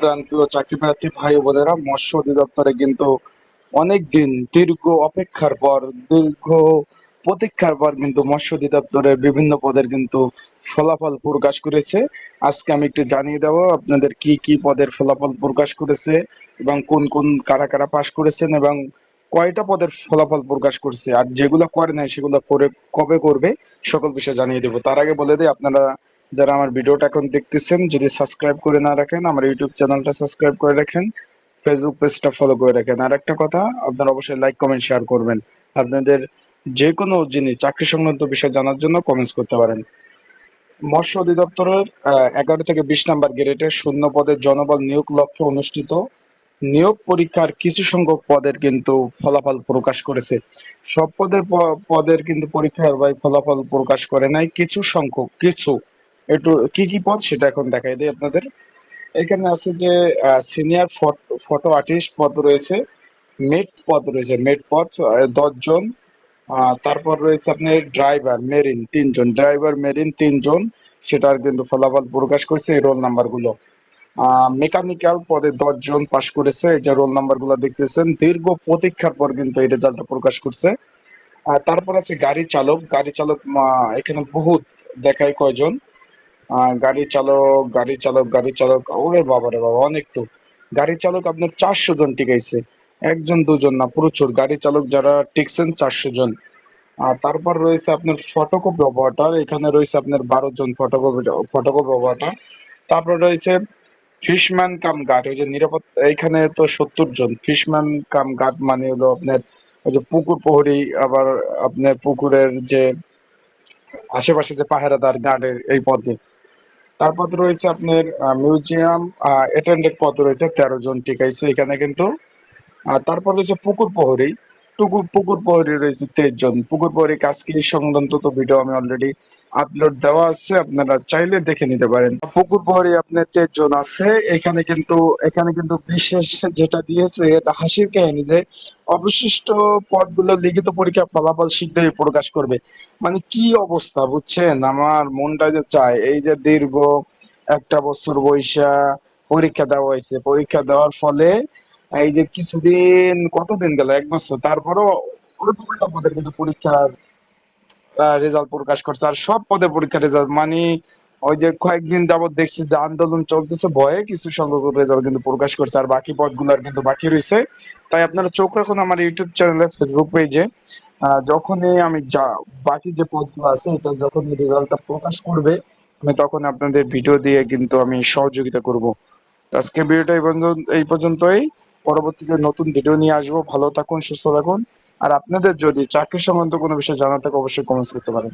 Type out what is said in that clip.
প্রান্তীয় চাকরি প্রার্থী ভাই বোনেরা মৎস্য অধিদপ্তরে কিন্তু অনেক দিন দীর্ঘ অপেক্ষার পর, দীর্ঘ প্রতীক্ষার পর কিন্তু মৎস্য অধিদপ্তরের বিভিন্ন পদের কিন্তু ফলাফল প্রকাশ করেছে। আজকে আমি একটু জানিয়ে দেবো আপনাদের কি কি পদের ফলাফল প্রকাশ করেছে এবং কোন কোন, কারা কারা পাশ করেছেন এবং কয়টা পদের ফলাফল প্রকাশ করছে। আর যেগুলো করে নাই সেগুলো করে কবে করবে, সকল বিষয় জানিয়ে দেবো। তার আগে বলে দিই, আপনারা যারা আমার ভিডিওটা এখন দেখতেছেন, যদি সাবস্ক্রাইব করে না রাখেন, আমার ইউটিউব চ্যানেলটা সাবস্ক্রাইব করে রাখেন ফেসবুক পেজটা ফলো করে রাখেন। আর একটা কথা, আপনারা অবশ্যই লাইক কমেন্ট শেয়ার করবেন। আপনাদের যে কোনো জিনিস, চাকরি সংক্রান্ত বিষয় জানার জন্য কমেন্টস করতে পারেন। মৎস্য অধিদপ্তরের এগারো থেকে বিশ নাম্বার গ্রেডের শূন্য পদের জনবল নিয়োগ লক্ষ্যে অনুষ্ঠিত নিয়োগ পরীক্ষার কিছু সংখ্যক পদের কিন্তু ফলাফল প্রকাশ করেছে। সব পদের পদের কিন্তু পরীক্ষার ফলাফল প্রকাশ করে নাই, কিছু সংখ্যক, কিছু একটু কি কি পদ সেটা এখন দেখাই দিই আপনাদের। এখানে আছে যে সিনিয়র ফটো আর্টিস্ট পদ রয়েছে মেট পদ রয়েছে মেট পদ দশ জন তারপর রয়েছে আপনার ড্রাইভার মেরিন তিনজন। ড্রাইভার মেরিন তিনজন। সেটার কিন্তু ফলাফল প্রকাশ করছে এই রোল নাম্বারগুলো। মেকানিক্যাল পদে দশ জন পাশ করেছে, এই যে রোল নাম্বারগুলো দেখতেছেন, দীর্ঘ প্রতীক্ষার পর কিন্তু এই রেজাল্টটা প্রকাশ করছে। আর তারপর আছে গাড়ি চালক। গাড়ি চালক এখানে বহুত দেখায় কয়জন। গাড়ি চালক গাড়ি চালক গাড়ি চালক। ওরে বাবা রে বাবা, অনেক তো। গাড়ি চালক আপনার চারশো জন টিকাইছে। একজন, দুজন না, প্রচুর। গাড়ি চালক যারা টিকছেন চারশো জন। আর তারপর রয়েছে আপনার ফটোকপি অপারেটর। এখানে রয়েছে আপনার বারো জন ফটোকপি ফটোকপি অপারেটর। তারপর রয়েছে ফিশম্যান কাম গার্ড। ওই যে নিরাপত্তা এখানে তো সত্তর জন। ফিশম্যান কাম গার্ড মানে হলো আপনার ওই যে পুকুর প্রহরী, আবার আপনার পুকুরের যে আশেপাশে যে পাহারাদার গার্ডের এই পদে। তারপর রয়েছে আপনার মিউজিয়াম অ্যাটেন্ডেড পদ রয়েছে, তেরো জন ঠিক আছে এখানে কিন্তু। আর তারপর রয়েছে পুকুর প্রহরী। টুকুর পুকুর প্রহরী রয়েছে তেইশ জন। পুকুর প্রহরী কাজকে সংক্রান্ত তো ভিডিও আমি অলরেডি আপলোড দেওয়া আছে, আপনারা চাইলে দেখে নিতে পারেন। পুকুর প্রহরী আপনার তেইশ জন আছে। এখানে কিন্তু এখানে কিন্তু বিশেষ যেটা দিয়েছে, এটা হাসির কাহিনী যে অবশিষ্ট পদগুলো লিখিত পরীক্ষা ফলাফল শীঘ্রই প্রকাশ করবে। মানে কি অবস্থা, বুঝছেন? আমার মনটা যে চায়, এই যে দীর্ঘ একটা বছর বৈশা পরীক্ষা দেওয়া হয়েছে। পরীক্ষা দেওয়ার ফলে এই যে কিছুদিন, কতদিন গেল? এক বছর। তারপরও পদের কিন্তু পরীক্ষার রেজাল্ট প্রকাশ করছে। আর সব পদে রেজাল্ট মানে ওই যে কয়েকদিন যাবত দেখছি যে আন্দোলন চলতেছে, ভয়ে কিছু সংখ্যক রেজাল্ট কিন্তু প্রকাশ করছে, আর বাকি কিন্তু বাকি রয়েছে। তাই আপনারা চোখ রাখুন আমার ইউটিউব চ্যানেলে ফেসবুক পেজে যখনই আমি যা, বাকি যে পদগুলো আছে, এটা যখন রেজাল্টটা প্রকাশ করবে, আমি তখন আপনাদের ভিডিও দিয়ে কিন্তু আমি সহযোগিতা করব। আজকে ভিডিওটা এই পর্যন্তই। পরবর্তীতে নতুন ভিডিও নিয়ে আসব, ভালো থাকুন, সুস্থ থাকুন। আর আপনাদের যদি চাকরি সংক্রান্ত কোনো বিষয়ে জানার থাকে, অবশ্যই কমেন্টস করতে পারেন।